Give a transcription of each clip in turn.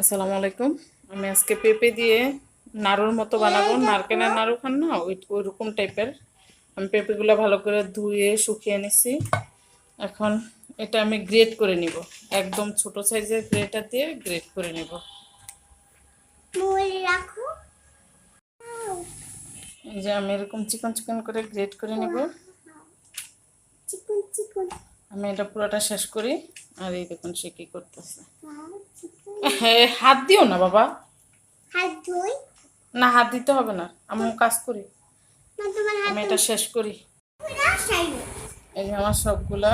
আসসালামু আলাইকুম। আমি আজকে পেঁপে দিয়ে নাড়ুর মতো বানাবো। নারকেলের নাড়ু খান না? ওই ওই রকম টাইপের। আমি পেঁপেগুলো ভালো করে ধুয়ে শুকিয়ে নিছি। এখন এটা আমি গ্রেট করে নিব। একদম ছোট সাইজের গ্রেটার দিয়ে গ্রেট করে নিব। এই যে আমি এরকম চিকন চিকন করে গ্রেট করে নিব। আমি এটা পুরোটা শেষ করি। আর এই দেখুন সে কি করতেছে। হ্যাঁ। হাত দিও না বাবা। হাত ধুই। না হাত দিতে হবে না আমি কাজ করি। আমি এটা শেষ করি। এই যে আমার সবগুলা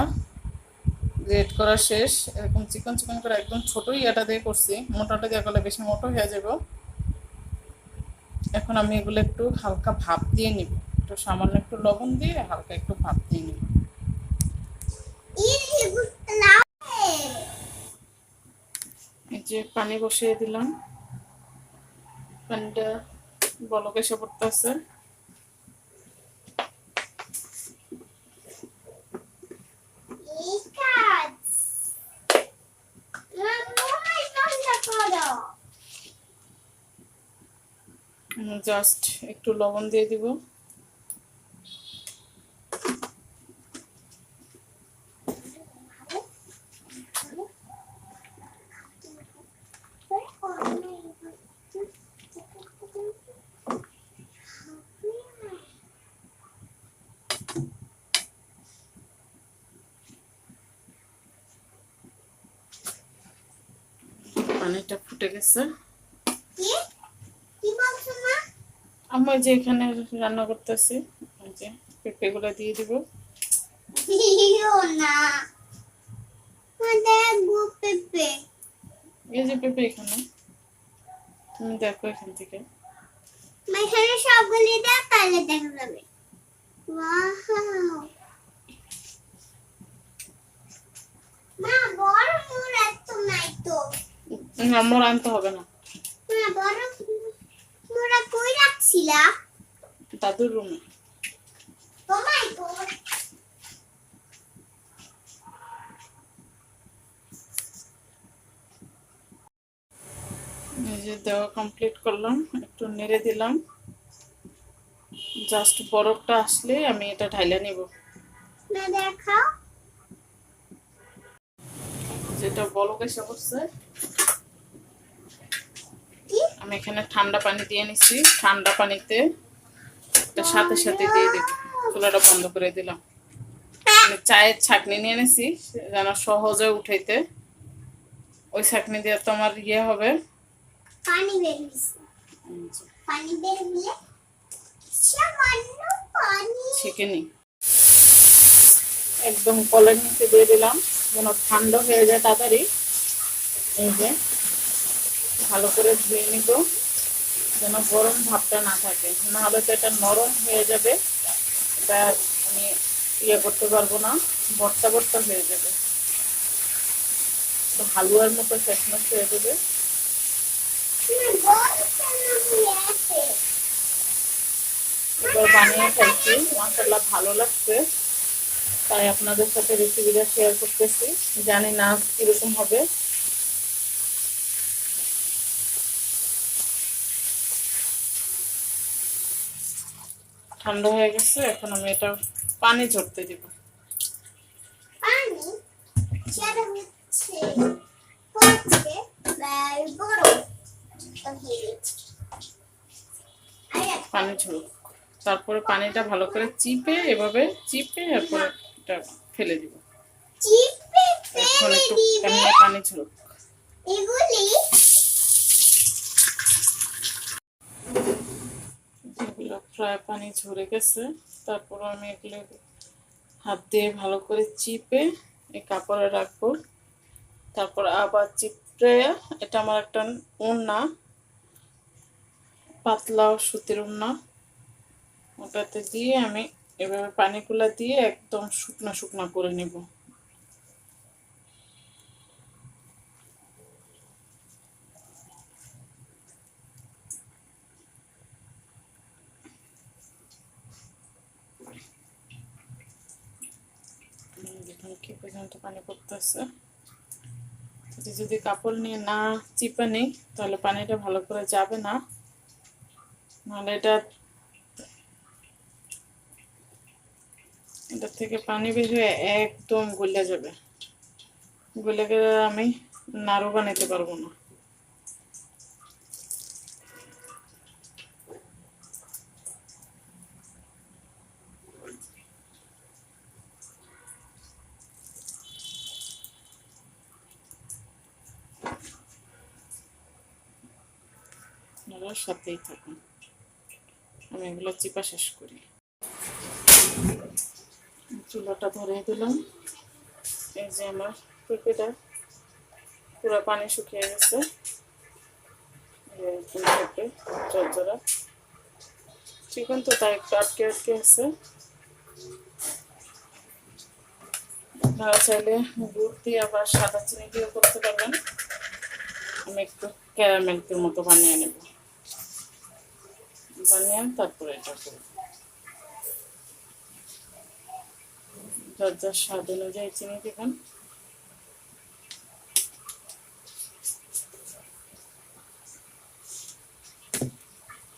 গ্রেড করা শেষ। এরকম চিকন চিকন করে একদম ছোটই এটা দিয়ে করছি। মোটাটা দিয়ে করলে বেশি মোটো হয়ে যাব। এখন আমি এগুলো একটু হালকা ভাপ দিয়ে নিব। একটু সামান্য একটু লবণ দিয়ে হালকা একটু ভাপ দিয়ে নিব। যে পানি বসিয়ে দিলাম। পানিটা বলক এসে পড়তেছে। জাস্ট একটু লবণ দিয়ে দিব। পানিটা ফুটে গেছে। কি? কি বলছো মা? আমি ওই যে এখানে রান্না করতেছি যে পেঁপেগুলো দিয়ে দিব। এই যে পেঁপে এখানে। তুমি দেখো এখান থেকে। এখানে সবগুলি দেখালে দেখা যাবে ওয়াও মা বড় মোর এত নাই তো আমার আনতে হবে না। মা মোরা কই রাখছিলা দাদুর রুমে ও মাই গড এই দেওয়া কমপ্লিট করলাম একটু নেড়ে দিলাম। জাস্ট বরফটা আসলে আমি এটা ঢাইলে নিব। যেটা বলক এসে করছে কি? আমি এখানে ঠান্ডা পানি দিয়ে নিছি। ঠান্ডা পানিতে সাথে সাথে দিয়ে দিব। চুলাটা বন্ধ করে দিলাম। চায়ের ছাকনি নিয়ে নিছি যেন সহজে উঠাইতে। ওই ছাকনি দিয়ে তো আমার ইয়ে হবে। পানি বের পানি বের হলে সামান্য পানি। ছেঁকে একদম কলের নিচে দিয়ে দিলাম যেন ঠান্ডা হয়ে যায় তাড়াতাড়ি। এই যে। ভালো করে ধুয়ে নিব, যেন গরম ভাবটা না থাকে। নাহলে তো এটা নরম হয়ে যাবে। এটা আমি ইয়ে করতে পারব না, বর্তা বর্তা হয়ে যাবে। তো হালুয়ার মতো শেষমেশ হয়ে যাবে। এবার বানিয়ে খাইছি মাসাল্লাহ ভালো লাগছে। তাই আপনাদের সাথে রেসিপিটা শেয়ার করতেছি। জানি না কীরকম হবে। ঠান্ডা হয়ে গেছে এখন আমি এটা পানি ঝরতে দিব। পানি ঝরুক। তারপরে পানিটা ভালো করে চিপে এভাবে চিপে এরপরে এটা ফেলে দিব। এখন একটু পানি ঝরুক। এগুলি এগুলো প্রায় পানি ঝরে গেছে। তারপর আমি এগুলো হাত দিয়ে ভালো করে চিপে এই কাপড়ে রাখব। তারপর আবার চিপড়ে, এটা আমার একটা ওড়না পাতলা সুতির ওড়না ওটাতে দিয়ে আমি এভাবে পানিগুলা দিয়ে একদম শুকনা শুকনা করে নিব দেখুন কি পর্যন্ত পানি পড়তেছে। যদি কাপড় নিয়ে না চিপে নিই, তাহলে পানিটা ভালো করে যাবে না। নাহলে এটা এটার থেকে পানি বের হয়ে একদম গলে যাবে। গলে গেলে আমি নাড়ু বানাইতে পারব না। আপনারা সাথেই থাকুন আমি এগুলো চিপা শেষ করি। চুলাটা ধরিয়ে দিলাম। এই যে আমার পেঁপেটা পুরো পানি শুকিয়ে গেছে। পেঁপে চরচরা চিকেন তো, তাই একটু আটকে আটকে আছে। আপনারা চাইলে গুড় দিয়ে আবার সাদা চিনি দিয়েও করতে পারবেন। আমি একটু ক্যারামেলকের মতো বানিয়ে নেব। বানিয়ে তারপরে এটা করব। যার স্বাদ অনুযায়ী চিনি দেবেন।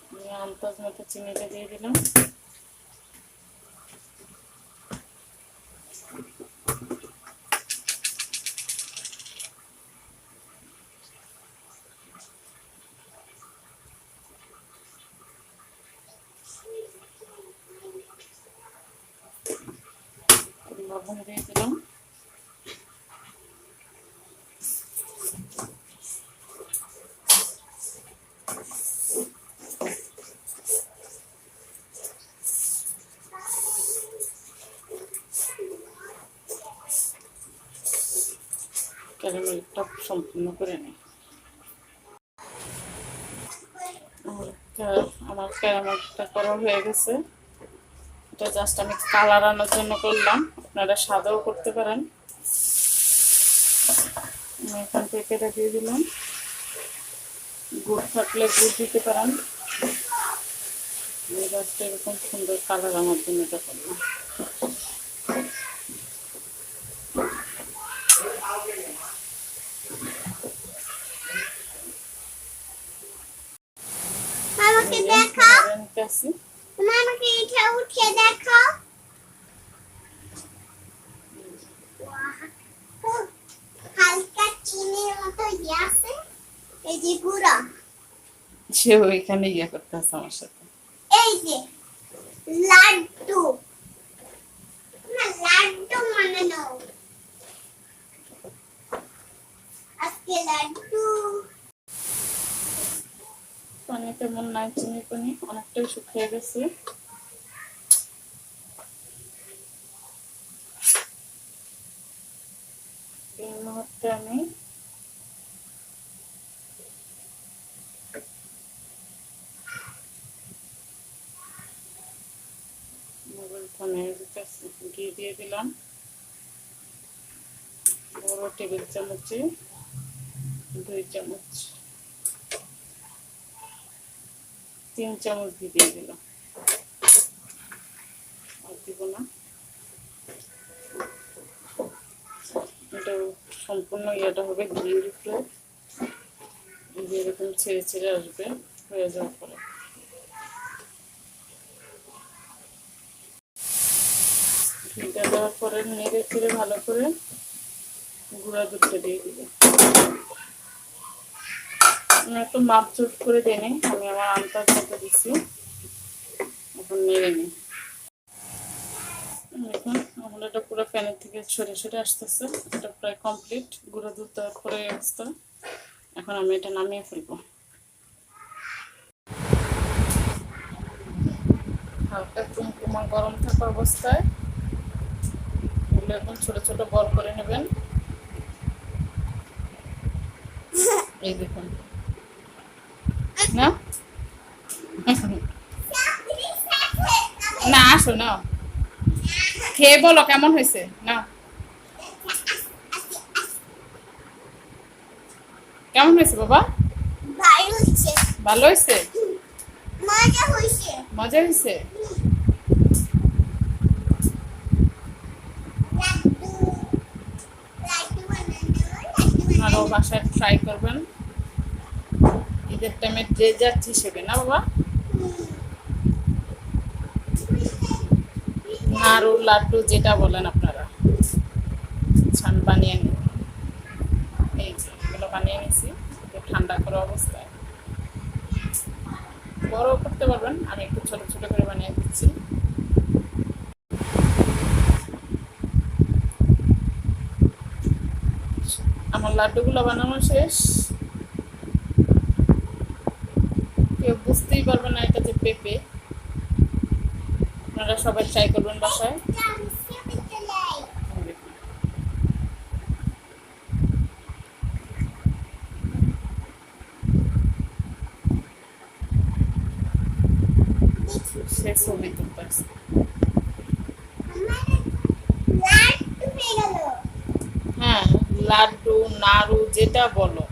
আমি আন্দাজ মতো চিনিটা দিয়ে দিলাম। লবণ দিয়ে দিলাম ক্যারামেলটা সম্পূর্ণ করে নিই। আমার ক্যা- আমার ক্যারামেলটা করা হয়ে গেছে। এটা জাস্ট আমি কালার আনার জন্য করলাম। আপনারা সাদাও করতে পারেন। আমি এখন পেঁপেটা দিয়ে দিলাম। গুড় থাকলে গুড় দিতে পারেন। এরকম সুন্দর কালার আমার জন্য এটা করলাম। মামাকে দেখাও। মামাকে এটা উঠে দেখাও হালকা চিনির মতো ইয়ে আছে এই যে গুঁড়া সে ওইখানে ইয়ে করতে আছে আমার সাথে। এই যে লাড্ডু। না লাড্ডু মানে নাও আজকে লাড্ডু। পানি তেমন নাই চিনি পানি অনেকটাই শুকিয়ে গেছে এই মুহূর্তে আমি মোবাইল ফোনে ঘি দিয়ে দিলাম। বড় টেবিল চামচে, দুই চামচ, তিন চামচ ঘি দিয়ে দিলাম। আর দিব না। এটা সম্পূর্ণ ইয়েটা হবে ঘিয়ের উপরে। এরকম ছেড়ে ছেড়ে আসবে, হয়ে যাওয়ার পরে। ঘিটা দেওয়ার পরে নেড়ে চেড়ে ভালো করে গুঁড়া দুধটা দিয়ে দিবে। আমি একটু মাপ চুট করে দিয়ে আমি আমার আন্দাজ মতো দিচ্ছি। এখন নেড়ে নিই। আমার এটা পুরো প্যানের থেকে সরে সরে আসতেছে। এটা প্রায় কমপ্লিট। গুঁড়ো দুধ দেওয়ার পরে এই এখন আমি এটা নামিয়ে ফেলব। হালকা কুমকুমা গরম থাকা অবস্থায় এখন ছোট ছোট বল করে নেবেন। এই দেখুন। না? না আসো না। খেয়ে বলো কেমন হয়েছে? না। কেমন হয়েছে বাবা? ভালো ভালো হয়েছে? মজা হয়েছে। মজা হয়েছে লাড্ডু লাড্ডু বানানো লাড্ডু আরও বানানো বাসায় ট্রাই করবেন। ঈদের টাইমে ডেজার্ট হিসেবে না বাবা? নাড়ু, লাড্ডু, যেটা বলেন আপনারা। ছান বানিয়ে নিন। এই যে, এগুলো বানিয়ে নিছি। ঠান্ডা করা অবস্থায়। বড় করতে পারবেন, আমি একটু ছোট ছোট করে বানিয়ে দিচ্ছি আমার লাড্ডুগুলো বানানো শেষ। কেউ বুঝতেই পারবে না এটা যে পেঁপে। আপনারা সবাই ট্রাই করবেন বাসায়। লাড্ডু নাড়ু যেটা বলো।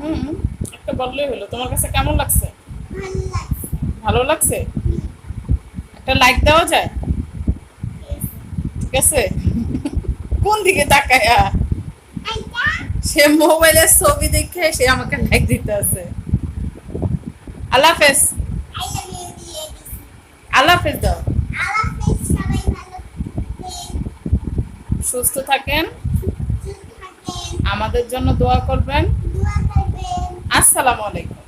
হুম একটা বললেই হলো। তোমার কাছে কেমন লাগছে? ভালো লাগছে। একটা লাইক দেওয়া যায়? ঠিক আছে? কোন দিকে তাকায়া? সে মোবাইলের ছবি দেখে সে আমাকে লাইক দিতে আছে। আল্লাহ হাফেজ। আল্লাহ হাফেজ দাও। সুস্থ থাকেন। আমাদের জন্য দোয়া করবেন। আসসালামু আলাইকুম।